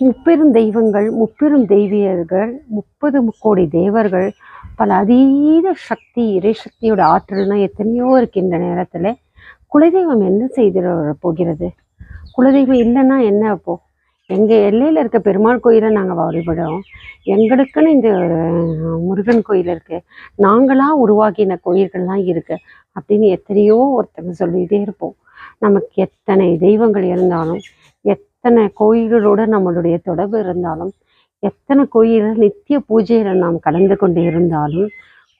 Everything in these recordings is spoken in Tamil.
முப்பெரும் தெய்வங்கள் முப்பெரும் தெய்வியர்கள் முப்பது கோடி தேவர்கள் பல அதீத சக்தி இறைசக்தியோட ஆற்றல்னா எத்தனையோ இருக்கின்ற நேரத்தில். குலதெய்வம் என்ன செய்திட போகிறது? குலதெய்வம் இல்லைன்னா என்ன அப்போ? எங்கள் எல்லையில் இருக்க பெருமாள் கோயிலை நாங்கள் வழிபடுறோம். எங்களுக்குன்னு இந்த முருகன் கோயில் இருக்குது நாங்களாக உருவாக்கின கோயில்கள்லாம் இருக்குது அப்படின்னு எத்தனையோ ஒருத்தங்க சொல்லிகிட்டே இருப்போம். நமக்கு எத்தனை தெய்வங்கள் இருந்தாலும் எத் எத்தனை கோயில்களோட நம்மளுடைய தொடர்பு இருந்தாலும் எத்தனை கோயில்கள் நித்திய பூஜையில் நாம் கலந்து கொண்டு இருந்தாலும்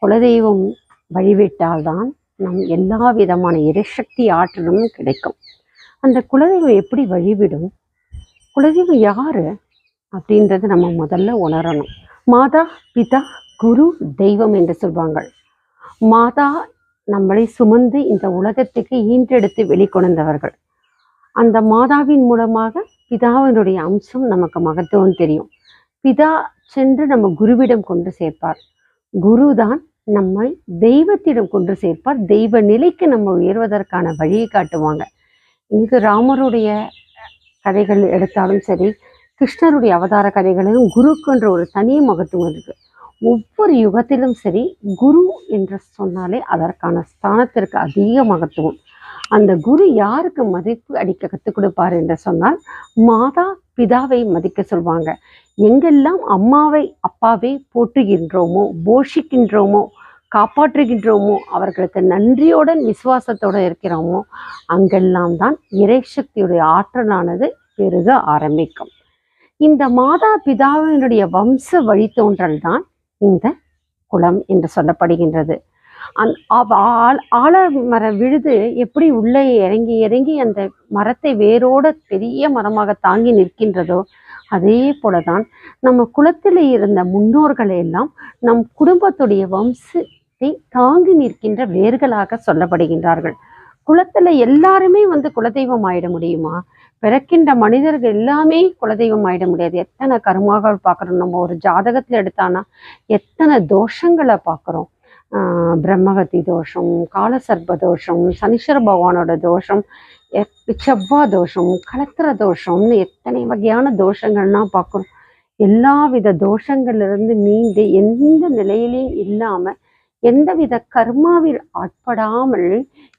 குலதெய்வம் வழிவிட்டால்தான் நம் எல்லா விதமான எரிசக்தி ஆற்றலும் கிடைக்கும். அந்த குலதெய்வம் எப்படி வழிவிடும்? குலதெய்வம் யாரு? அப்படின்றத நம்ம முதல்ல உணரணும். மாதா பிதா குரு தெய்வம் என்று சொல்வாங்க மாதா நம்மளை சுமந்து இந்த உலகத்துக்கு ஈன்றெடுத்து வெளிக்கொணர்ந்தவர்கள். அந்த மாதாவின் மூலமாக பிதாவினுடைய அம்சம் நமக்கு மகத்துவம் தெரியும். பிதா சென்று நம்ம குருவிடம் கொண்டு சேர்ப்பார். குரு தான் நம்மை தெய்வத்திடம் கொண்டு சேர்ப்பார். தெய்வ நிலைக்கு நம்ம உயர்வதற்கான வழியை காட்டுவாங்க. இன்னைக்கு ராமருடைய கதைகள் எடுத்தாலும் சரி கிருஷ்ணருடைய அவதார கதைகளிலும் குருக்குன்ற ஒரு தனி மகத்துவம் இருக்கு. ஒவ்வொரு யுகத்திலும் சரி குரு என்று சொன்னாலே அதற்கான ஸ்தானத்திற்கு அதிக மகத்துவம். அந்த குரு யாருக்கு மதிப்பு அடிக்க கற்றுக் கொடுப்பார் என்று சொன்னால் மாதா பிதாவை மதிக்க சொல்வாங்க. எங்கெல்லாம் அம்மாவை அப்பாவை போற்றுகின்றோமோ போஷிக்கின்றோமோ காப்பாற்றுகின்றோமோ அவர்களுக்கு நன்றியோடன் விசுவாசத்தோடு இருக்கிறோமோ அங்கெல்லாம் தான் இறைசக்தியுடைய ஆற்றலானது பெருக ஆரம்பிக்கும். இந்த மாதா பிதாவினுடைய வம்ச வழித்தோன்றல் தான் இந்த குலம் என்று சொல்லப்படுகின்றது. அந் அவ- ஆல் மரம் விழுது எப்படி உள்ளே இறங்கி இறங்கி அந்த மரத்தை வேரோட பெரிய மரமாக தாங்கி நிற்கின்றதோ அதே போலதான் நம்ம குலத்தில் இருந்த முன்னோர்கள் எல்லாம் நம் குடும்பத்துடைய வம்சத்தை தாங்கி நிற்கின்ற வேர்களாக சொல்லப்படுகின்றார்கள். குளத்தில் எல்லாருமே வந்து குலதெய்வம் ஆயிட முடியுமா? பிறக்கின்ற மனிதர்கள் எல்லாமே குலதெய்வம் ஆயிட முடியாது. எத்தனை கருமாக பார்க்குறோம். நம்ம ஒரு ஜாதகத்தில் எடுத்தானா எத்தனை தோஷங்களை பார்க்குறோம். பிரம்மகத்தி தோஷம் காலசர்ப தோஷம் சனீஸ்வர பகவானோட தோஷம் எத்- செவ்வாய் தோஷம் கலத்திர தோஷம்னு எத்தனை வகையான தோஷங்கள்லாம் பார்க்குறோம் எல்லா வித தோஷங்கள்லேருந்து மீண்டு எந்த நிலையிலையும் இல்லாமல் எந்தவித கர்மாவில் ஆட்படாமல்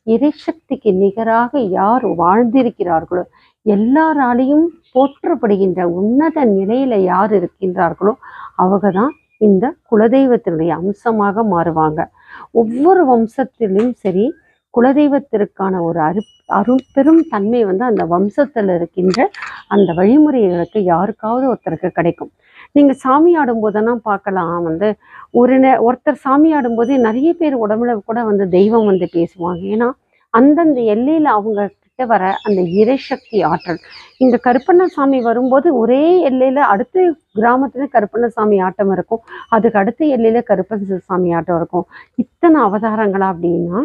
இறைசக்திக்கு நிகராக யார் வாழ்ந்திருக்கிறார்களோ எல்லாராலையும் போற்றப்படுகின்ற உன்னத நிலையில யார் இருக்கின்றார்களோ அவங்க தான் இந்த குலதெய்வத்தினுடைய அம்சமாக மாறுவாங்க. ஒவ்வொரு வம்சத்திலும் சரி குலதெய்வத்திற்கான ஒரு அரு அரும்பெரும் தன்மை வந்து அந்த வம்சத்தில் இருக்கின்ற அந்த வழிமுறைகளுக்கு யாருக்காவது ஒருத்தருக்கு கிடைக்கும். நீங்க சாமி ஆடும்போதெல்லாம் பார்க்கலாம். வந்து ஒரு நே- ஒருத்தர் சாமி ஆடும்போது நிறைய பேர் உடம்புல கூட வந்து தெய்வம் வந்து பேசுவாங்க. ஏன்னா அந்தந்த எல்லையில அவங்க கிட்ட வர அந்த இறைசக்தி ஆற்றல். இங்க கருப்பண்ணசாமி வரும்போது ஒரே எல்லையில அடுத்த கிராமத்துல கருப்பண்ணசாமி ஆட்டம் இருக்கும். அதுக்கு அடுத்த எல்லையில கருப்பண்ண சாமி ஆட்டம் இருக்கும். இத்தனை அவதாரங்களா அப்படின்னா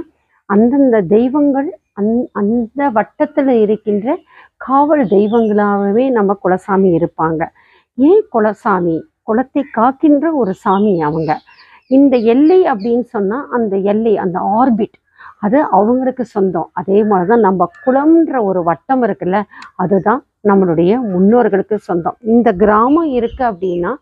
அந்தந்த தெய்வங்கள் அந் அந்த வட்டத்துல இருக்கின்ற காவல் தெய்வங்களாகவே நம்ம குலசாமி இருப்பாங்க. ஏன் குலசாமி? குலத்தை காக்கின்ற ஒரு சாமி அவங்க. இந்த எல்லை அப்படின்னு சொன்னா அந்த எல்லை அந்த ஆர்பிட். அது அவங்களுக்கு சொந்தம். அதே மாதிரி தான் நம்ம குளம்ன்ற ஒரு வட்டம் இருக்குல்ல அதுதான் நம்மளுடைய முன்னோர்களுக்கு சொந்தம். இந்த கிராமம் இருக்கு அப்படின்னா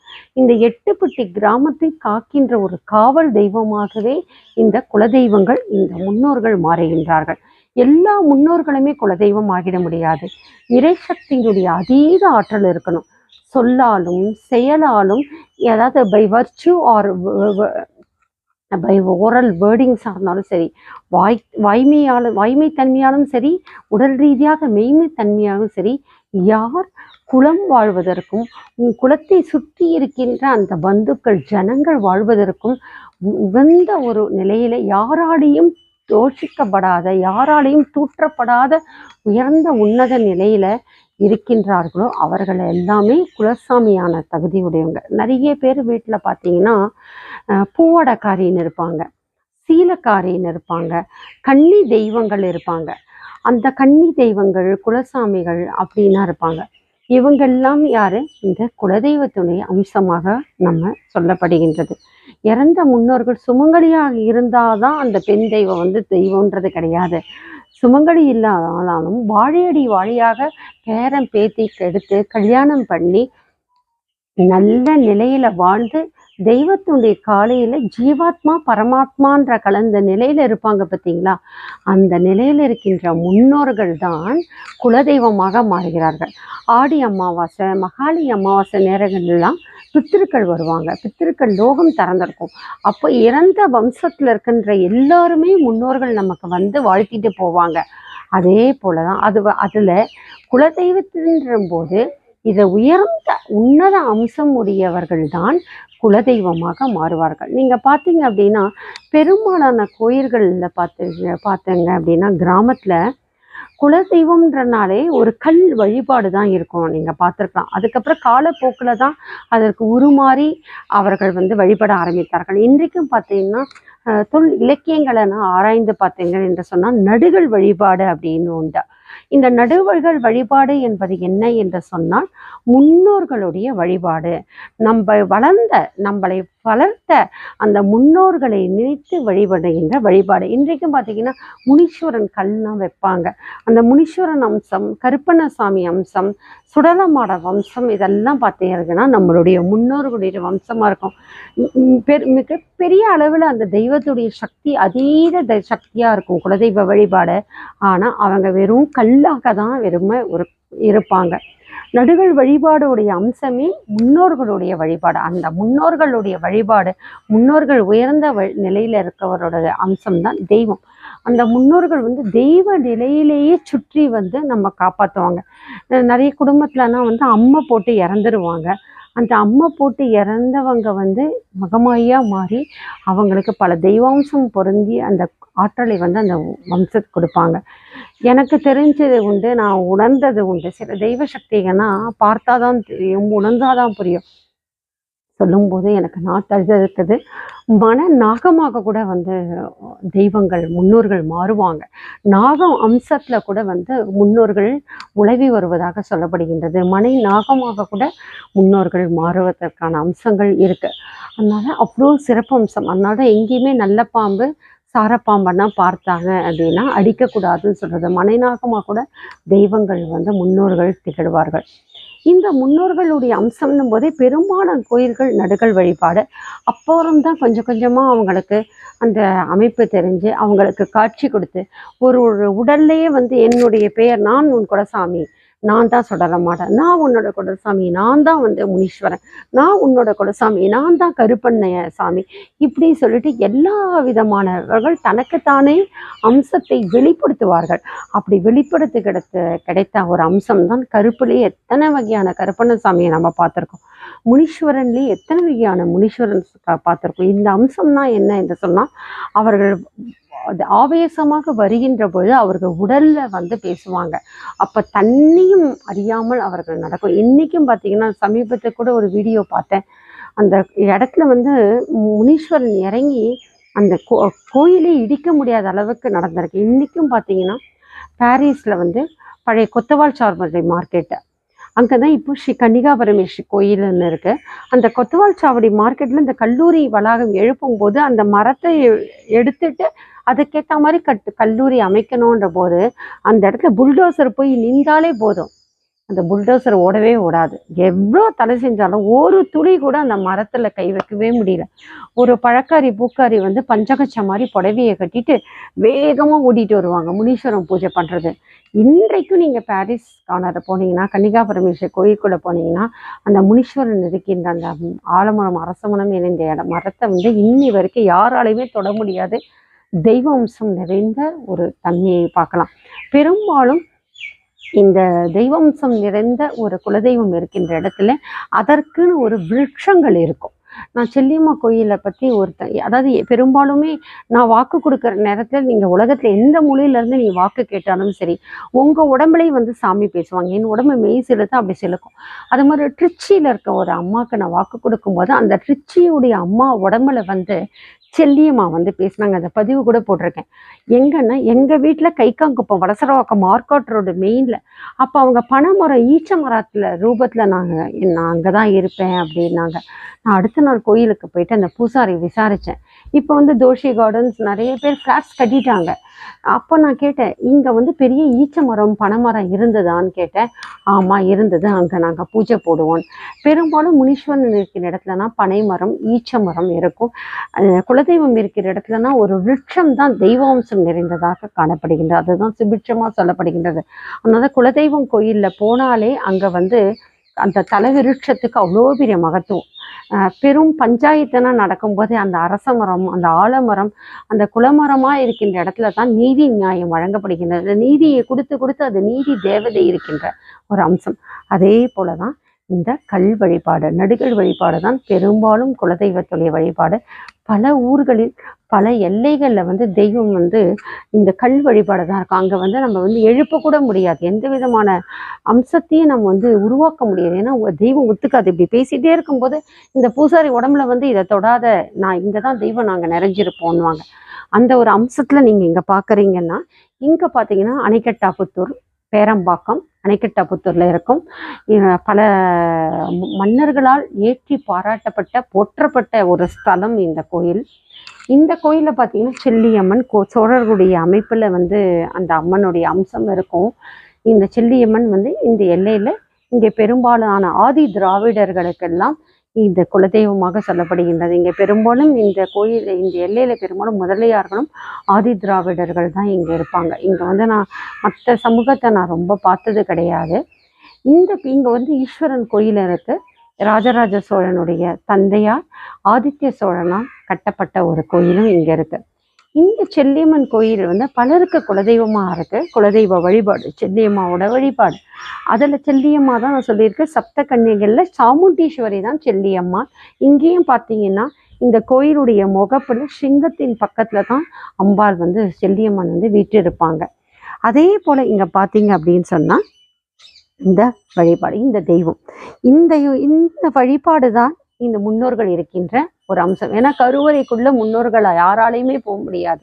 இந்த எட்டுப்பட்டி கிராமத்தை காக்கின்ற ஒரு காவல் தெய்வமாகவே இந்த குலதெய்வங்கள் இந்த முன்னோர்கள் மாறுகின்றார்கள். எல்லா முன்னோர்களுமே குலதெய்வம் ஆகிட முடியாது. இறைசக்தியினுடைய அதீத ஆற்றல் இருக்கணும். சொல்லாலும் செயலாலும் ஏதாவது by virtue or by oral வேர்டிங்ஸாக இருந்தாலும் சரி வாய் வாய்மையாலும் வாய்மை தன்மையாலும் சரி உடல் ரீதியாக மெய்மை தன்மையாலும் சரி யார் குலம் வாழ்வதற்கும் உன் குலத்தை சுற்றி இருக்கின்ற அந்த பந்துக்கள் ஜனங்கள் வாழ்வதற்கும் உகந்த ஒரு நிலையில யாராலையும் தோஷிக்கப்படாத யாராலையும் தூற்றப்படாத உயர்ந்த உன்னத நிலையில இருக்கின்றார்களோ அவர்கள் எல்லாமே குலசாமியான தகுதியுடையவங்க நிறைய பேர் வீட்டில் பார்த்தீங்கன்னா பூவடக்காரின்னு இருப்பாங்க சீலக்காரின்னு இருப்பாங்க கன்னி தெய்வங்கள் இருப்பாங்க. அந்த கன்னி தெய்வங்கள் குலசாமிகள் அப்படின்னா இருப்பாங்க. இவங்கெல்லாம் யாரு? இந்த குலதெய்வத்துடைய அம்சமாக நம்ம சொல்லப்படுகின்றது. இறந்த முன்னோர்கள் சுமங்கலியாக இருந்தாதான் அந்த பெண் தெய்வம் வந்து தெய்வம்ன்றது கிடையாது. சுமங்கலி இல்லாதாலும் வாழையடி வாழையாக பேரம் பேத்தி எடுத்து கல்யாணம் பண்ணி நல்ல நிலையில வாழ்ந்து தெய்வத்துடைய காலையில ஜீவாத்மா பரமாத்மான்ற கலந்த நிலையில இருப்பாங்க பார்த்தீங்களா? அந்த நிலையில இருக்கின்ற முன்னோர்கள் தான் குலதெய்வமாக மாறுகிறார்கள். ஆடி அமாவாசை மகாளி அமாவாசை நேரங்கள்லாம் பித்திருக்கள் வருவாங்க. பித்திருக்கள் லோகம் திறந்திருக்கும். அப்போ இறந்த வம்சத்தில் இருக்கின்ற எல்லாருமே முன்னோர்கள் நமக்கு வந்து வாழ்த்திட்டு போவாங்க. அதே போலதான் அது வ- அதுல குலதெய்வத்தின்ற போது இதை உயர்ந்த உன்னத அம்சம் உடையவர்கள்தான் குலதெய்வமாக மாறுவார்கள். நீங்கள் பார்த்தீங்க அப்படின்னா பெரும்பாலான கோயில்களில் பார்த்து பார்த்தீங்க அப்படின்னா கிராமத்தில் குலதெய்வம்ன்றனாலே ஒரு கல் வழிபாடு தான் இருக்கும். நீங்கள் பார்த்துருக்கலாம் அதுக்கப்புறம் காலப்போக்கில் தான் அதற்கு உருமாறி அவர்கள் வந்து வழிபட ஆரம்பித்தார்கள். இன்றைக்கும் பார்த்தீங்கன்னா தொல் இலக்கியங்களை நான் ஆராய்ந்து பார்த்தீங்க என்று சொன்னால் நடுகள் வழிபாடு அப்படின்னு உண்டு. இந்த நடுவர்கள் வழிபாடு என்பது என்ன என்று சொன்னால் முன்னோர்களுடைய வழிபாடு. நம்ம வளர்ந்த நம்மளை வளர்த்த அந்த முன்னோர்களை நினைத்து வழிபடுகின்ற வழிபாடு. இன்றைக்கும் பார்த்தீங்கன்னா முனீஸ்வரன் கல்லாம் வைப்பாங்க. அந்த முனீஸ்வரன் அம்சம் கருப்பண்ணசாமி அம்சம் சுடலமாட வம்சம் இதெல்லாம் பார்த்தீங்கன்னா நம்மளுடைய முன்னோர்களுடைய வம்சமாக இருக்கும். பெரு மிக பெரிய அளவில் அந்த தெய்வத்துடைய சக்தி அதீத த சக்தியாக இருக்கும் குலதெய்வ வழிபாடு. ஆனால் அவங்க வெறும் கல்லாக தான் வெறுமை ஒரு இருப்பாங்க. நடுகள் வழிபாடுடைய அம்சமே முன்னோர்களுடைய வழிபாடு. அந்த முன்னோர்களுடைய வழிபாடு முன்னோர்கள் உயர்ந்த நிலையில் நிலையில இருக்கவரோட அம்சம்தான் தெய்வம். அந்த முன்னோர்கள் வந்து தெய்வ நிலையிலேயே சுற்றி வந்து நம்ம காப்பாற்றுவாங்க நிறைய குடும்பத்துலனா வந்து அம்மை போட்டு இறந்துருவாங்க. அந்த அம்மை போட்டு இறந்தவங்க வந்து மகமாயாக மாறி அவங்களுக்கு பல தெய்வாம்சம் பொருந்தி அந்த ஆற்றலை வந்து அந்த வம்சத்துக்கு கொடுப்பாங்க. எனக்கு தெரிஞ்சது உண்டு நான் உணர்ந்தது உண்டு. சில தெய்வ சக்திகள்னா பார்த்தாதான் தெரியும் உணர்ந்தாதான் புரியும். சொல்லும்போது எனக்கு நாட்டழுது இருக்குது. மன நாகமாக கூட வந்து தெய்வங்கள் முன்னோர்கள் மாறுவாங்க. நாகம் அம்சத்தில் கூட வந்து முன்னோர்கள் உழவி வருவதாக சொல்லப்படுகின்றது. மனை நாகமாக கூட முன்னோர்கள் மாறுவதற்கான அம்சங்கள் இருக்குது அதனால் அவ்வளோ சிறப்பு அம்சம். அதனால எங்கேயுமே நல்ல பாம்பு சாரப்பாம்பன்னா பார்த்தாங்க அப்படின்னா அடிக்கக்கூடாதுன்னு சொல்கிறது மனைநாகமாக கூட தெய்வங்கள் வந்து முன்னோர்கள் திகழ்வார்கள். இந்த முன்னோர்களுடைய அம்சம்னும் போதே பெரும்பாலான கோயில்கள் நடுகள் வழிபாடு. அப்புறம் தான் கொஞ்சம் கொஞ்சமாக அவங்களுக்கு அந்த அமைப்பு தெரிஞ்சு அவங்களுக்கு காட்சி கொடுத்து ஒரு ஒரு உடல்லையே வந்து என்னுடைய பெயர் நான் உன் குலசாமி நான் தான் சுடர மாட்டேன். நான் உன்னோட குலசாமி நான் தான் வந்து முனீஸ்வரன். நான் உன்னோட குலசாமி நான் தான் கருப்பண்ணைய சாமி. இப்படி சொல்லிட்டு எல்லா விதமானவர்கள் தனக்குத்தானே அம்சத்தை வெளிப்படுத்துவார்கள். அப்படி வெளிப்படுத்த கிடைத்த கிடைத்த ஒரு அம்சம் தான் கருப்புலேயே எத்தனை வகையான கருப்பண்ண சாமியை நம்ம பார்த்துருக்கோம். முனீஸ்வரன்லேயே எத்தனை வகையான முனீஸ்வரன் பார்த்துருக்கோம் பார்த்திருக்கோம். இந்த அம்சம் தான் என்ன என்று சொன்னால் அவர்கள் அது ஆவேசமாக வருகின்ற பொழுது அவர்கள் உடல்ல வந்து பேசுவாங்க. அப்ப தண்ணியும் அறியாமல் அவர்கள் நடக்கும். இன்னைக்கும் பார்த்திங்கன்னா சமீபத்தில் கூட ஒரு வீடியோ பார்த்தேன். அந்த இடத்துல வந்து முனீஸ்வரன் இறங்கி அந்த கோ கோயிலே இடிக்க முடியாத அளவுக்கு நடந்திருக்கு. இன்னைக்கும் பார்த்தீங்கன்னா பாரிஸ்ல வந்து பழைய கொத்தவால் சார்பதை மார்க்கெட்டு. அங்கே தான் இப்போ ஸ்ரீ கன்னிகா பரமேஸ்வரி கோயில்னு இருக்கு. அந்த கொத்தவால் சாவடி மார்க்கெட்டில் இந்த கல்லூரி வளாகம் எழுப்பும் போது அந்த மரத்தை எடுத்துட்டு அதுக்கேற்ற மாதிரி கட்டு கல்லூரி அமைக்கணுன்ற போது அந்த இடத்துல புல்டோசர் போய் நின்றாலே போதும். அந்த புல்டோசர் ஓடவே ஓடாது. எவ்வளோ தலை செஞ்சாலும் ஒரு துளி கூட அந்த மரத்தில் கை வைக்கவே முடியல. ஒரு பழக்காரி பூக்காரி வந்து பஞ்சகச்ச மாதிரி புடவையை கட்டிட்டு வேகமாக ஓடிட்டு வருவாங்க முனீஸ்வரம் பூஜை பண்ணுறது இன்றைக்கும் நீங்கள் பாரிஸ் காணாத போனீங்கன்னா கன்னிகாபரமேஸ்வர் கோயிலுக்குள்ளே போனீங்கன்னா அந்த முனீஸ்வரன் இருக்கின்ற அந்த ஆலமரம் அரசமரம் இணைந்த இடம் மரத்தை வந்து இன்னி வரைக்கும் யாராலையுமே தொட முடியாது. தெய்வ அம்சம் நிறைந்த ஒரு தன்மையை பார்க்கலாம். பெரும்பாலும் இந்த தெய்வம்சம் நிறைந்த ஒரு குலதெய்வம் இருக்கின்ற இடத்துல அதற்குன்னு ஒரு விருட்சங்கள் இருக்கும். நான் செல்லியம்மா கோயிலை பற்றி ஒருத்த அதாவது பெரும்பாலுமே நான் வாக்கு கொடுக்குற நேரத்தில் நீங்கள் உலகத்தில் எந்த மூலையிலேருந்து நீ வாக்கு கேட்டாலும் சரி உங்கள் உடம்புலேயே வந்து சாமி பேசுவாங்க. என் உடம்பு மெய் செலுத்த அப்படி செலுக்கும். அது மாதிரி ட்ரிச்சியில் இருக்க ஒரு அம்மாவுக்கு நான் வாக்கு கொடுக்கும்போது அந்த ட்ரிச்சியுடைய அம்மா உடம்புல வந்து செல்லியம்மா வந்து பேசினாங்க. அந்த பதிவு கூட போட்டிருக்கேன். எங்கன்னா எங்கள் வீட்டில் கைக்காங்குப்பம் வடசரவாக்கம் மார்க்காட் ரோடு மெயினில் அப்போ அவங்க பனைமரம் ஈச்ச மரத்தில் ரூபத்தில் நாங்கள் நான் அங்கே தான் இருப்பேன் அப்படின்னாங்க. நான் அடுத்த நாள் கோயிலுக்கு போயிட்டு அந்த பூசாரி விசாரித்தேன் இப்போ வந்து தோஷி கார்டன்ஸ் நிறைய பேர் ஃப்ளாட்ஸ் கட்டிட்டாங்க. அப்போ நான் கேட்டேன் இங்கே வந்து பெரிய ஈச்ச மரம் பனைமரம் இருந்ததான்னு கேட்டேன். ஆமாம் இருந்தது. அங்கே நாங்கள் பூஜை போடுவோம். பெரும்பாலும் முனீஸ்வரன் இருக்கிற இடத்துலனா பனை மரம் ஈச்ச மரம் இருக்கும். அஹ் குலதெய்வம் இருக்கிற இடத்துலனா ஒரு விருட்சம் தான் தெய்வாம்சம் நிறைந்ததாக காணப்படுகின்றது அதுதான் சுபிட்சமாக சொல்லப்படுகின்றது. அதனால குலதெய்வம் கோயிலில் போனாலே அங்கே வந்து அந்த தலைவிருட்சத்துக்கு அவ்வளோ பெரிய மகத்துவம். பெரும் பஞ்சாயத்துனா நடக்கும்போது அந்த அரச மரம் அந்த ஆலமரம் அந்த குலமரமாக இருக்கின்ற இடத்துல தான் நீதி நியாயம் வழங்கப்படுகின்றது. நீதியை கொடுத்து கொடுத்து அது நீதி தேவதை இருக்கின்ற ஒரு அம்சம். அதே போல தான் இந்த கல் வழிபாடு நடுகள் வழிபாடு தான் பெரும்பாலும் குலதெய்வத்துடைய வழிபாடு. பல ஊர்களில் பல எல்லைகளில் வந்து தெய்வம் வந்து இந்த கல் வழிபாடு தான் இருக்கும். அங்கே வந்து நம்ம வந்து எழுப்ப கூட முடியாது. எந்த விதமான அம்சத்தையும் நம்ம வந்து உருவாக்க முடியாது. ஏன்னா தெய்வம் ஒத்துக்காது. இப்படி பேசிகிட்டே இருக்கும்போது இந்த பூசாரி உடம்புல வந்து இதை தொடாத நான் இங்கே தான் தெய்வம் நாங்கள் நிறைஞ்சிருப்போம்வாங்க அந்த ஒரு அம்சத்தில் நீங்கள் இங்கே பார்க்குறீங்கன்னா இங்கே பார்த்தீங்கன்னா அணைக்கட்டாபுத்தூர் பேரம்பாக்கம் அணைக்கட்டாபுத்தூரில் இருக்கும். பல மன்னர்களால் ஏற்றி பாராட்டப்பட்ட போற்றப்பட்ட ஒரு ஸ்தலம் இந்த கோயில். இந்த கோயிலில் பார்த்தீங்கன்னா செல்லியம்மன் கோ சோழர்களுடைய அமைப்பில் வந்து அந்த அம்மனுடைய அம்சம் இருக்கும். இந்த செல்லியம்மன் வந்து இந்த எல்லையில் இங்கே பெரும்பாலான ஆதி திராவிடர்களுக்கெல்லாம் இந்த குலதெய்வமாக சொல்லப்படுகின்றது. இங்கே பெரும்பாலும் இந்த கோயில் இந்த எல்லையில் பெரும்பாலும் முதலியார்களும் ஆதி திராவிடர்கள் தான் இங்கே இருப்பாங்க. இங்கே வந்து நான் மற்ற சமூகத்தை நான் ரொம்ப பார்த்தது கிடையாது. இந்த இங்கே வந்து ஈஸ்வரன் கோயில் இருக்கு. ராஜராஜ சோழனுடைய தந்தையார் ஆதித்ய சோழனால் கட்டப்பட்ட ஒரு கோயிலும் இங்கே இருக்குது இந்த செல்லியம்மன் கோயில் வந்து பலருக்கு குலதெய்வமாக இருக்குது குலதெய்வ வழிபாடு செல்லியம்மாவோட வழிபாடு. அதில் செல்லியம்மா தான் நான் சொல்லியிருக்கேன் சப்த கன்னிகளில் சாமுண்டீஸ்வரி தான் செல்லியம்மா. இங்கேயும் பார்த்தீங்கன்னா இந்த கோயிலுடைய முகப்பில் சிங்கத்தின் பக்கத்தில் தான் அம்பாள் வந்து செல்லியம்மன் வந்து வீற்றிருப்பாங்க. அதே போல் இங்கே பார்த்தீங்க அப்படின்னு சொன்னால் இந்த வழிபாடு இந்த தெய்வம். இந்த இந்த வழிபாடு தான் இந்த முன்னோர்கள் இருக்கின்ற ஒரு அம்சம். ஏன்னா கருவறைக்குள்ள முன்னோர்கள் யாராலையுமே போக முடியாது.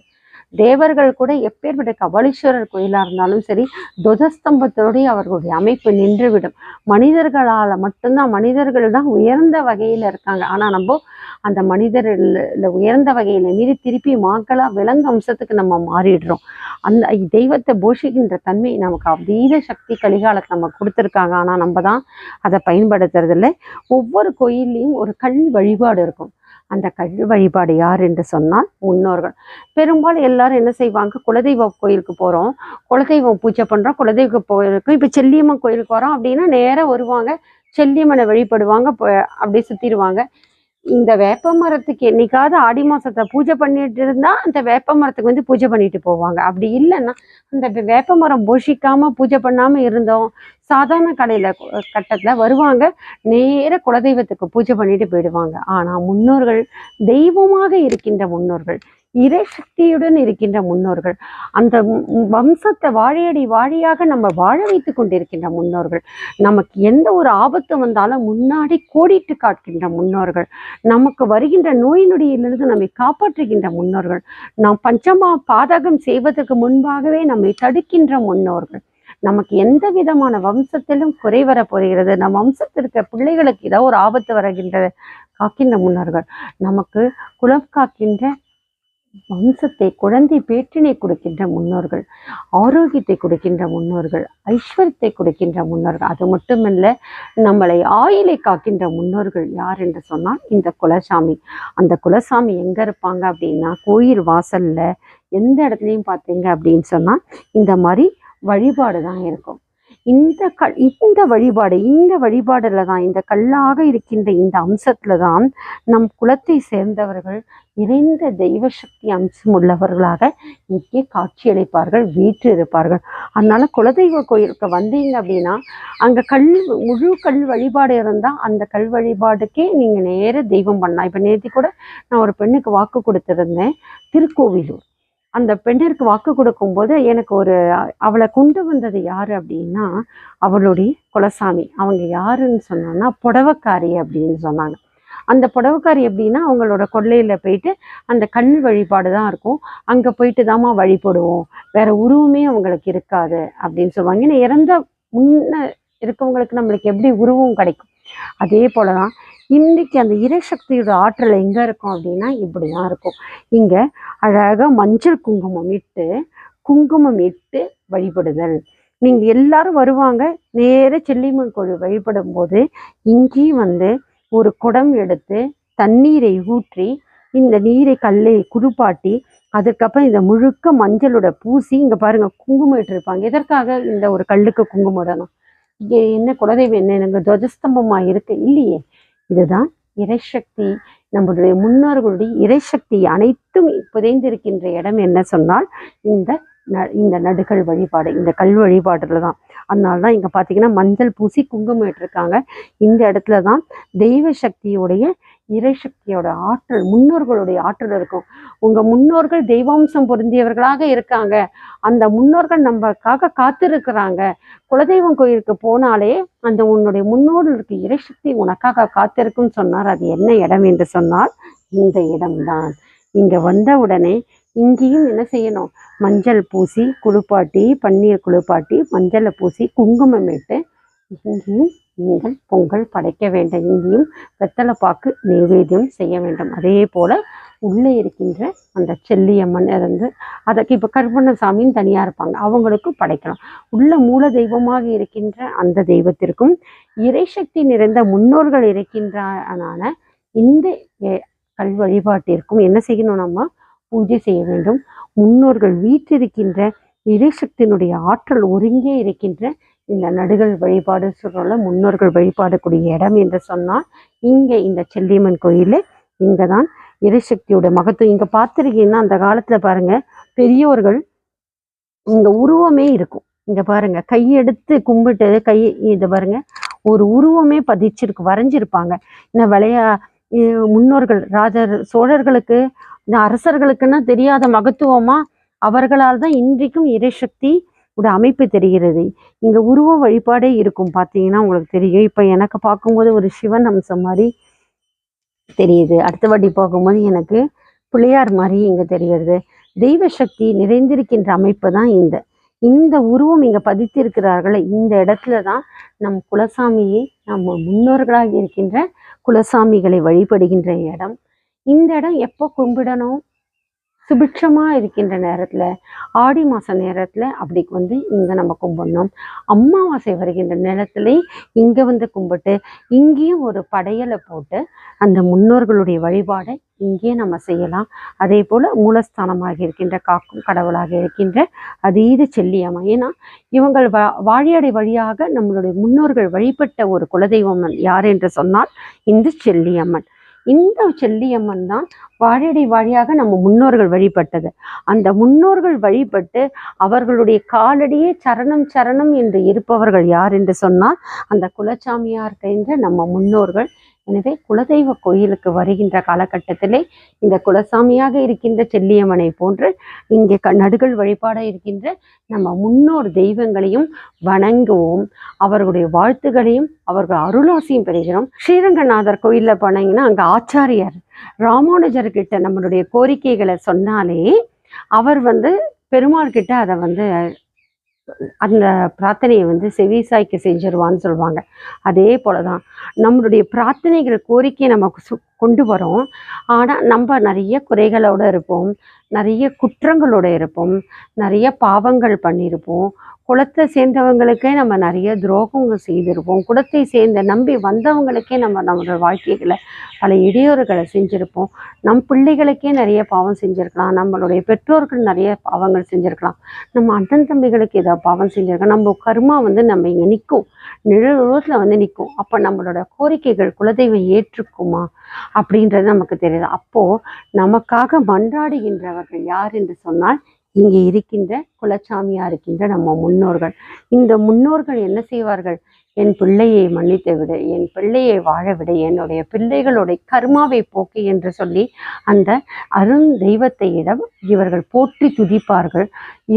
தேவர்கள் கூட எப்பேற்பட்ட கபலீஸ்வரர் கோயிலாக இருந்தாலும் சரி துவதஸ்தம்பத்தோடைய அவர்களுடைய அமைப்பு நின்றுவிடும். மனிதர்களால் மட்டும்தான் மனிதர்கள் தான் உயர்ந்த வகையில் இருக்காங்க. ஆனால் நம்ம அந்த மனிதர்ல உயர்ந்த வகையில் மீறி திருப்பி மாக்களா விலங்கு அம்சத்துக்கு நம்ம மாறிடுறோம். அந்த தெய்வத்தை போஷிக்கின்ற தன்மை நமக்கு அதீத சக்தி கலிகாலத்தை நம்ம கொடுத்துருக்காங்க. ஆனால் நம்ம தான் அதை பயன்படுத்துறது இல்லை ஒவ்வொரு கோயில்லையும் ஒரு கல் வழிபாடு இருக்கும். அந்த கல் வழிபாடு யார் என்று சொன்னால் முன்னோர்கள். பெரும்பாலும் எல்லாரும் என்ன செய்வாங்க? குலதெய்வ கோயிலுக்கு போகிறோம் குலதெய்வம் பூஜை பண்ணுறோம் குலதெய்வ கோயிலுக்கு இப்போ செல்லியம்மன் கோயிலுக்கு வரோம் அப்படின்னா நேராக வருவாங்க. செல்லியம்மனை வழிபடுவாங்க. அப்படியே சுற்றிடுவாங்க இந்த வேப்ப மரத்துக்கு என்னைக்காவது ஆடி மாசத்தை பூஜை பண்ணிட்டு இருந்தா அந்த வேப்ப மரத்துக்கு வந்து பூஜை பண்ணிட்டு போவாங்க. அப்படி இல்லைன்னா அந்த வேப்ப மரம் போஷிக்காம பூஜை பண்ணாம இருந்தோம். சாதாரண கடையில கட்டத்துல வருவாங்க. நேர குலதெய்வத்துக்கு பூஜை பண்ணிட்டு போயிடுவாங்க. ஆனா முன்னோர்கள் தெய்வமாக இருக்கின்ற முன்னோர்கள் இறை சக்தியுடன் இருக்கின்ற முன்னோர்கள் அந்த வம்சத்தை வாழையடி வாழியாக நம்ம வாழ வைத்து கொண்டிருக்கின்ற முன்னோர்கள் நமக்கு எந்த ஒரு ஆபத்து வந்தாலும் முன்னாடி கோடிட்டு காட்டுகின்ற முன்னோர்கள் நமக்கு வருகின்ற நோய் நொடியிலிருந்து நம்மை காப்பாற்றுகின்ற முன்னோர்கள் நாம் பஞ்சமா பாதகம் செய்வதற்கு முன்பாகவே நம்மை தடுக்கின்ற முன்னோர்கள். நமக்கு எந்த விதமான வம்சத்திலும் குறை வர போகிறது. நம் வம்சத்திற்கு பிள்ளைகளுக்கு ஏதோ ஒரு ஆபத்து வருகின்ற காக்கின்ற முன்னோர்கள் நமக்கு குலம் காக்கின்ற வம்சத்தை குழந்தை பேற்றினை கொடுக்கின்ற முன்னோர்கள் ஆரோக்கியத்தை கொடுக்கின்ற முன்னோர்கள் ஐஸ்வர்யத்தை கொடுக்கின்ற முன்னோர்கள் அது மட்டுமல்ல நம்மளை ஆயிலை காக்கின்ற முன்னோர்கள் யார் என்று சொன்னால் இந்த குலசாமி. அந்த குலசாமி எங்க இருப்பாங்க அப்படின்னா கோயில் வாசல்ல எந்த இடத்துலையும் பார்த்தீங்க அப்படின்னு சொன்னா இந்த மாதிரி வழிபாடு தான் இருக்கும். இந்த கல் இந்த வழிபாடு இந்த வழிபாடுல தான் இந்த கல்லாக இருக்கின்ற இந்த அம்சத்துல தான் நம் குலத்தை சேர்ந்தவர்கள் நிறைந்த தெய்வ சக்தி அம்சம் உள்ளவர்களாக இங்கே காட்சியளிப்பார்கள் வீற்று இருப்பார்கள் அதனால குலதெய்வ கோயிலுக்கு வந்தீங்க அப்படின்னா அங்க கல் முழு கல் வழிபாடு இருந்தா அந்த கல் வழிபாடுக்கே நீங்க நேர தெய்வம் பண்ணலாம். இப்ப நேற்று கூட நான் ஒரு பெண்ணுக்கு வாக்கு கொடுத்திருந்தேன் திருக்கோவிலூர். அந்த பெண்ணிற்கு வாக்கு கொடுக்கும்போது எனக்கு ஒரு அவளை கொண்டு வந்தது யாரு அப்படின்னா அவளுடைய குலசாமி. அவங்க யாருன்னு சொன்னோன்னா புடவக்காரி அப்படின்னு சொன்னாங்க. அந்த புடவைக்காரி எப்படின்னா அவங்களோட கொள்ளையில் போயிட்டு அந்த கண் வழிபாடு தான் இருக்கும். அங்க போயிட்டு தாம்மா வழிபடுவோம் வேற உருவமே அவங்களுக்கு இருக்காது அப்படின்னு சொல்லுவாங்க. ஏன்னா இறந்த முன்ன இருக்கவங்களுக்கு நம்மளுக்கு எப்படி உருவம் கிடைக்கும்? அதே போலதான் இன்றைக்கி அந்த இறைசக்தியோட ஆற்றல் எங்கே இருக்கும் அப்படின்னா இப்படி தான் இருக்கும். இங்கே அழகாக மஞ்சள் குங்குமம் இட்டு குங்குமம் இட்டு வழிபடுதல். நீங்கள் எல்லாரும் வருவாங்க நேர செல்லியம்மன் கோவில் வழிபடும் போது இங்கேயும் வந்து ஒரு குடம் எடுத்து தண்ணீரை ஊற்றி இந்த நீரை கல்லை குளிப்பாட்டி அதுக்கப்புறம் இதை முழுக்க மஞ்சளோட பூசி இங்கே பாருங்க குங்குமம் இட்டிருப்பாங்க. எதற்காக இந்த ஒரு கல்லுக்கு குங்குமம் இடணும்? இங்கே என்ன குலதெய்வம் என்ன எனக்கு துவஜஸ்தம்பமாக இருக்கு? இல்லையே. இதுதான் இறைசக்தி. நம்மளுடைய முன்னோர்களுடைய இறைசக்தி அனைத்தும் புதைந்திருக்கின்ற இடம் என்ன சொன்னால் இந்த ந- இந்த நடுகள் வழிபாடு இந்த கல் வழிபாடுல தான் அதனால தான் இங்கே பார்த்தீங்கன்னா மஞ்சள் பூசி குங்குமம் இட்டிருக்காங்க. இந்த இடத்துல தான் தெய்வ சக்தியுடைய இறைசக்தியோட ஆற்றல் முன்னோர்களுடைய ஆற்றல் இருக்கும். உங்க முன்னோர்கள் தெய்வாம்சம் பொருந்தியவர்களாக இருக்காங்க. அந்த முன்னோர்கள் நமக்காக காத்திருக்கிறாங்க. குலதெய்வம் கோயிலுக்கு போனாலே அந்த உன்னுடைய முன்னோர்களுக்கு இறைசக்தி உனக்காக காத்திருக்குன்னு சொன்னார். அது என்ன இடம் என்று சொன்னால் இந்த இடம்தான். இங்க வந்த உடனே இங்கேயும் என்ன செய்யணும்? மஞ்சள் பூசி குளிப்பாட்டி பன்னீர் குளிப்பாட்டி மஞ்சளை பூசி குங்குமம் இட்டு இங்கேயும் நீங்கள் பொங்கல் படைக்க வேண்டும். இங்கேயும் வெத்தலை பாக்கு நைவேத்தியம் செய்ய வேண்டும். அதே போல் உள்ளே இருக்கின்ற அந்த செல்லியம்மன் இருந்து அதற்கு இப்போ கருப்பண்ணசாமின்னு தனியாக இருப்பாங்க. அவங்களுக்கும் படைக்கலாம். உள்ள மூல தெய்வமாக இருக்கின்ற அந்த தெய்வத்திற்கும் இறைசக்தி நிறைந்த முன்னோர்கள் இருக்கின்றனான இந்த கல் வழிபாட்டிற்கும் என்ன செய்யணும் நம்ம? பூஜை செய்ய வேண்டும். முன்னோர்கள் வீற்றிருக்கின்ற இறைசக்தியினுடைய ஆற்றல் ஒருங்கே இருக்கின்ற இந்த நடுகள் வழிபாடு சொல்றோம்ல முன்னோர்கள் வழிபாடக்கூடிய இடம் என்று சொன்னால் இங்கே இந்த செல்லியம்மன் கோயில் இங்கே தான் இறைசக்தியோட மகத்துவம். இங்கே பார்த்துருக்கீங்கன்னா அந்த காலத்தில் பாருங்க பெரியோர்கள் இங்கே உருவமே இருக்கும். இங்க பாருங்க கையெடுத்து கும்பிட்டு கை இதை பாருங்க ஒரு உருவமே பதிச்சிருக்கு வரைஞ்சிருப்பாங்க. இந்த விளையா முன்னோர்கள் ராஜர் சோழர்களுக்கு இந்த அரசர்களுக்குன்னா தெரியாத மகத்துவமா அவர்களால் தான் இன்றைக்கும் இறைசக்தி ஒரு அமைப்பு தெரிகிறது. இங்கே உருவ வழிபாடே இருக்கும் பார்த்தீங்கன்னா உங்களுக்கு தெரியும். இப்போ எனக்கு பார்க்கும்போது ஒரு சிவன் அம்சம் மாதிரி தெரியுது. அடுத்த வாட்டி பார்க்கும்போது எனக்கு பிள்ளையார் மாதிரி இங்கே தெரிகிறது. தெய்வ சக்தி நிறைந்திருக்கின்ற அமைப்பு தான் இந்த. இந்த உருவம் இங்கே பதித்திருக்கிறார்களே. இந்த இடத்துல தான் நம் குலசாமியை நம்ம முன்னோர்களாக இருக்கின்ற குலசாமிகளை வழிபடுகின்ற இடம். இந்த இடம் எப்போ கும்பிடணும்? சுபிட்சமாக இருக்கின்ற நேரத்தில் ஆடி மாத நேரத்தில் அப்படி வந்து இங்கே நம்ம கும்பிடணும். அமாவாசை வருகின்ற நேரத்துல இங்கே வந்து கும்பிட்டு இங்கேயும் ஒரு படையலை போட்டு அந்த முன்னோர்களுடைய வழிபாடை இங்கேயே நம்ம செய்யலாம். அதே போல் மூலஸ்தானமாக இருக்கின்ற காக்கும் கடவுளாக இருக்கின்ற அதீத செல்லியம்மா. ஏன்னா இவங்கள் வா வாழியடை வழியாக நம்மளுடைய முன்னோர்கள் வழிபட்ட ஒரு குலதெய்வம் யார் என்று சொன்னால் இந்த செல்லியம்மன். இந்த செல்லியம்மன் தான் வாழடி வாழியாக நம்ம முன்னோர்கள் வழிபட்டது. அந்த முன்னோர்கள் வழிபட்டு அவர்களுடைய காலடியே சரணம் சரணம் என்று இருப்பவர்கள் யார் என்று சொன்னால் அந்த குலச்சாமியார் என்ற நம்ம முன்னோர்கள் எனவே குலதெய்வ கோயிலுக்கு வருகின்ற காலகட்டத்திலே இந்த குலசாமியாக இருக்கின்ற செல்லியம்மனை போன்று இங்கே க நடுகள் வழிபாட இருக்கின்ற நம்ம முன்னோர் தெய்வங்களையும் வணங்குவோம். அவர்களுடைய வாழ்த்துகளையும் அவர்கள் அருளாசியும் பெறுகிறோம். ஸ்ரீரங்கநாதர் கோயிலில் போனீங்கன்னா அங்கே ஆச்சாரியார் ராமானுஜர்கிட்ட நம்மளுடைய கோரிக்கைகளை சொன்னாலே அவர் வந்து பெருமாள் கிட்ட அதை வந்து அந்த பிரார்த்தனையை வந்து செவிசாய்க்க செஞ்சிருவான்னு சொல்லுவாங்க அதே போல தான் நம்மளுடைய பிரார்த்தனைகள் கோரிக்கையை நம்ம சு- கொண்டு வரோம். ஆனால் நம்ம நிறைய குறைகளோட இருப்போம். நிறைய குற்றங்களோட இருப்போம். நிறைய பாவங்கள் பண்ணியிருப்போம் குளத்தை சேர்ந்தவங்களுக்கே நம்ம நிறைய துரோகங்கள் செய்திருப்போம். குளத்தை சேர்ந்த நம்பி வந்தவங்களுக்கே நம்ம நம்மளோட வாழ்க்கைகளை பல இடையூறுகளை செஞ்சுருப்போம். நம் பிள்ளைகளுக்கே நிறைய பாவம் செஞ்சுருக்கலாம். நம்மளுடைய பெற்றோர்கள் நிறைய பாவங்கள் செஞ்சுருக்கலாம். நம்ம அண்ணன் தம்பிகளுக்கு ஏதாவது பாவம் செஞ்சுருக்கலாம். நம்ம கர்மா வந்து நம்ம இங்கே நிற்கும் நிழலோரத்தில் வந்து நிற்கும் அப்போ நம்மளோட கோரிக்கைகள் குலதெய்வம் ஏற்றுக்குமா? அப்படின்றது நமக்கு தெரியுது. அப்போது நமக்காக மன்றாடுகின்றவர்கள் யார் என்று சொன்னால் இங்கே இருக்கின்ற குலச்சாமியா இருக்கின்ற நம்ம முன்னோர்கள். இந்த முன்னோர்கள் என்ன செய்வார்கள்? என் பிள்ளையை மன்னித்து விடு என் பிள்ளையை வாழ விடு என்னுடைய பிள்ளைகளுடைய கர்மாவை போக்கு என்று சொல்லி அந்த அருண் தெய்வத்தையிடம் இவர்கள் போற்றி துதிப்பார்கள்.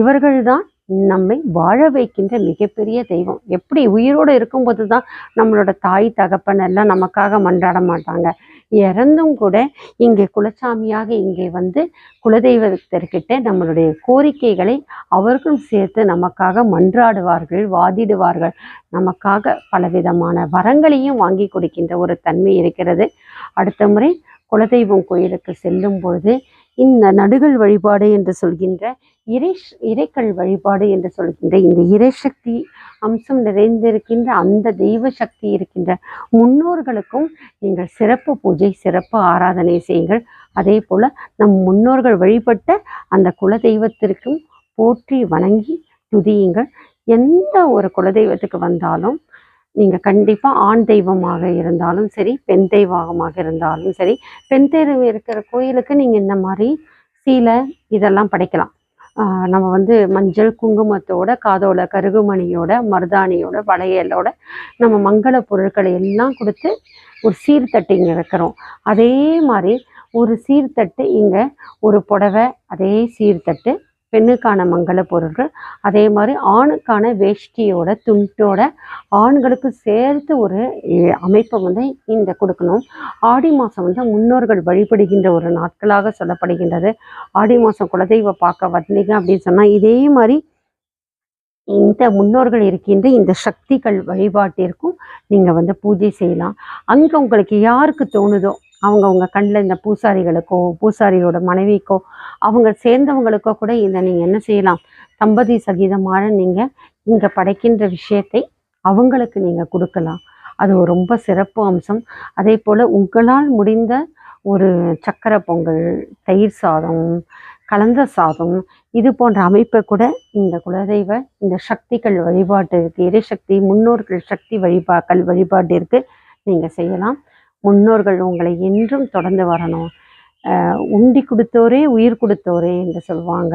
இவர்கள்தான் நம்மை வாழ வைக்கின்ற மிகப்பெரிய தெய்வம். எப்படி உயிரோடு இருக்கும்போது தான் நம்மளோட தாய் தகப்பன் எல்லாம் நமக்காக மன்றாட மாட்டாங்க. இறந்தும் கூட இங்கே குலசாமியாக இங்கே வந்து குலதெய்வத்திற்கிட்ட நம்மளுடைய கோரிக்கைகளை அவர்களும் சேர்த்து நமக்காக மன்றாடுவார்கள் வாதிடுவார்கள். நமக்காக பலவிதமான வரங்களையும் வாங்கி கொடுக்கின்ற ஒரு தன்மை இருக்கிறது. அடுத்த முறை குலதெய்வம் கோயிலுக்கு செல்லும் பொழுது இந்த நடுகள் வழிபாடு என்று சொல்கின்ற இறை இறைக்கல் வழிபாடு என்று சொல்கின்ற இந்த இறைசக்தி அம்சம் நிறைந்திருக்கின்ற அந்த தெய்வ சக்தி இருக்கின்ற முன்னோர்களுக்கும் நீங்கள் சிறப்பு பூஜை சிறப்பு ஆராதனை செய்யுங்கள். அதே போல் நம் முன்னோர்கள் வழிபட்ட அந்த குல தெய்வத்திற்கும் போற்றி வணங்கி துதியுங்கள். எந்த ஒரு குலதெய்வத்துக்கு வந்தாலும் நீங்கள் கண்டிப்பாக ஆண் தெய்வமாக இருந்தாலும் சரி பெண் தெய்வமாக இருந்தாலும் சரி பெண் தெய்வம் இருக்கிற கோயிலுக்கு நீங்கள் இந்த மாதிரி சீலை இதெல்லாம் படைக்கலாம். நம்ம வந்து மஞ்சள் குங்குமத்தோட காதோட கருகுமணியோட மருதாணியோட வளையலோட நம்ம மங்கள பொருட்களை எல்லாம் கொடுத்து ஒரு சீர்தட்டு இங்கே வைக்கிறோம். அதே மாதிரி ஒரு சீர்தட்டு இங்கே ஒரு புடவை அதே சீர்தட்டு பெண்ணுக்கான மங்கள பொருட்கள் அதே மாதிரி ஆணுக்கான வேஷ்டியோட துண்டோட ஆண்களுக்கு சேர்த்து ஒரு அமைப்பை வந்து இந்த கொடுக்கணும். ஆடி மாதம் வந்து முன்னோர்கள் வழிபடுகின்ற ஒரு நாட்களாக சொல்லப்படுகின்றது. ஆடி மாதம் குலதெய்வ பார்க்க வந்தீங்க அப்படின்னு சொன்னால் இதே மாதிரி இந்த முன்னோர்கள் இருக்கின்ற இந்த சக்திகள் வழிபாட்டிற்கும் நீங்கள் வந்து பூஜை செய்யலாம். அங்கே உங்களுக்கு யாருக்கு தோணுதோ அவங்கவுங்க கண்ணில் இந்த பூசாரிகளுக்கோ பூசாரியோட மனைவிக்கோ அவங்க சேர்ந்தவங்களுக்கோ கூட இதை நீங்கள் என்ன செய்யலாம்? தம்பதி சகிதமாக நீங்கள் இங்கே படைக்கின்ற விஷயத்தை அவங்களுக்கு நீங்கள் கொடுக்கலாம். அது ஒரு ரொம்ப சிறப்பு அம்சம். அதே போல் உங்களால் முடிந்த ஒரு சக்கரை பொங்கல் தயிர் சாதம் கலந்த சாதம் இது போன்ற அமைப்பை கூட இந்த குலதெய்வ இந்த சக்திகள் வழிபாட்டிற்கு எரிசக்தி முன்னோர்கள் சக்தி வழிபாக்கள் வழிபாட்டிற்கு நீங்கள் செய்யலாம். முன்னோர்கள் உங்களை என்றும் தொடர்ந்து வரணும். உண்டி கொடுத்தோரே உயிர் கொடுத்தோரே என்று சொல்லுவாங்க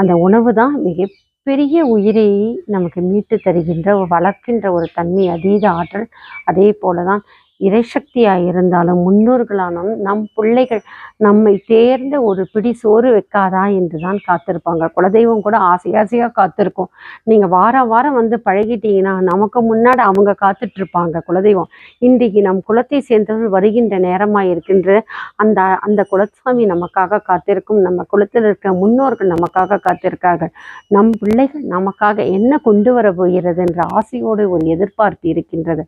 அந்த உணவு தான் மிகப்பெரிய உயிரை நமக்கு மீட்டு தருகின்ற வளர்க்கின்ற ஒரு தன்மை அதீத ஆற்றல். அதே போல தான் இறைசக்தியாக இருந்தாலும் முன்னோர்களானாலும் நம் பிள்ளைகள் நம்மை தேர்ந்த ஒரு பிடி சோறு வைக்காதா என்று தான் காத்திருப்பாங்க. குலதெய்வம் கூட ஆசை ஆசையாக காத்திருக்கும். நீங்கள் வாரம் வாரம் வந்து பழகிட்டீங்கன்னா நமக்கு முன்னாடி அவங்க காத்துட்டு இருப்பாங்க குலதெய்வம். இன்றைக்கு நம் குலத்தை சேர்ந்தவர்கள் வருகின்ற நேரமாக இருக்கின்ற அந்த அந்த குலசாமி நமக்காக காத்திருக்கும் நம்ம குலத்தில் இருக்க முன்னோர்கள் நமக்காக காத்திருக்கார்கள். நம் பிள்ளைகள் நமக்காக என்ன கொண்டு வர போகிறது என்ற ஆசையோடு ஒரு எதிர்பார்ப்பு இருக்கின்றது.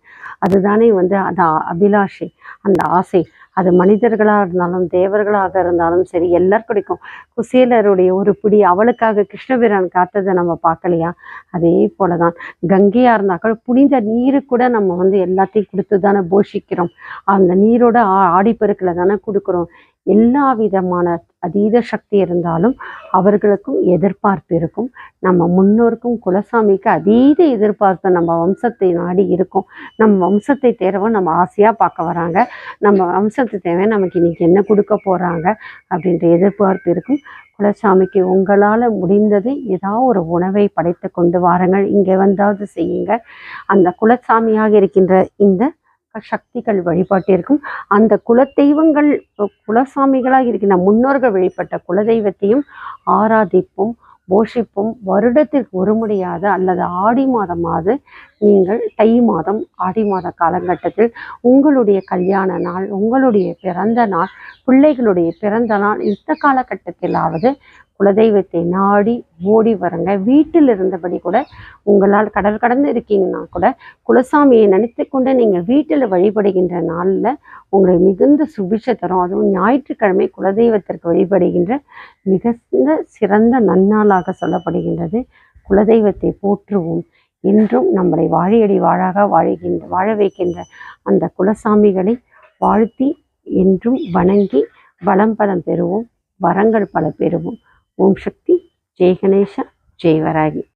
அதுதானே வந்து அந்த அபிலாஷை அந்த ஆசை. அது மனிதர்களாக இருந்தாலும் தேவர்களாக இருந்தாலும் சரி எல்லாருக்கும் கிடைக்கும் குசேலருடைய ஒரு பிடி அவளுக்காக கிருஷ்ணபிரான் காத்ததை நம்ம பார்க்கலையா? அதே போல தான் கங்கையாக இருந்தாக்கள் புனித நீரு கூட நம்ம வந்து எல்லாத்தையும் கொடுத்து தானே போஷிக்கிறோம். அந்த நீரோட ஆ- ஆடிப்பெருக்கில் தானே கொடுக்குறோம். எல்லா விதமான அதீத சக்தி இருந்தாலும் அவர்களுக்கும் எதிர்பார்ப்பு இருக்கும். நம்ம முன்னோருக்கும் குலசாமிக்கு அதீத எதிர்பார்ப்பு நம்ம வம்சத்தை நாடி இருக்கும். நம்ம வம்சத்தை தேர்வை நம்ம ஆசையாக பார்க்க வராங்க. நம்ம வம்சத்தை தேவை நமக்கு இன்னைக்கு என்ன கொடுக்க போகிறாங்க அப்படின்ற எதிர்பார்ப்பு இருக்கும். குலசாமிக்கு உங்களால் முடிந்தது ஏதாவது ஒரு உணவை படைத்து கொண்டு வாருங்கள். இங்கே வந்தாவது செய்யுங்க. அந்த குலசாமியாக இருக்கின்ற இந்த சக்திகள் வழிபாட்டிற்கும் அந்த குலதெய்வங்கள் குலசாமிகளாக இருக்கின்ற முன்னோர்கள் வழிபட்ட குலதெய்வத்தையும் ஆராதிப்பும் போஷிப்பும். வருடத்திற்கு ஒரு முறையாவது அல்லது ஆடி மாதமாவது நீங்கள் தை மாதம் ஆடி மாத காலகட்டத்தில் உங்களுடைய கல்யாண நாள் உங்களுடைய பிறந்த நாள் பிள்ளைகளுடைய பிறந்த நாள் இந்த காலகட்டத்திலாவது குலதெய்வத்தை நாடி ஓடி வரங்க. வீட்டில் இருந்தபடி கூட உங்களால் கடல் கடந்து இருக்கீங்கன்னா கூட குலசாமியை நினைத்து கொண்டு நீங்கள் வீட்டில் வழிபடுகின்ற நாளில் உங்களை மிகுந்த சுபிட்சை தரும். அதுவும் ஞாயிற்றுக்கிழமை குலதெய்வத்திற்கு வழிபடுகின்ற மிகுந்த சிறந்த நன்னாளாக சொல்லப்படுகின்றது. குலதெய்வத்தை போற்றுவோம். என்றும் நம்மளை வாழியடி வாழாக வாழுகின்ற வாழ வைக்கின்ற அந்த குலசாமிகளை வாழ்த்தி என்றும் வணங்கி பலம் பலம் பெறுவோம் வரங்கள் பல பெறுவோம். ஓம் சக்தி ஜெய் கணேசா ஜெய் வராகி.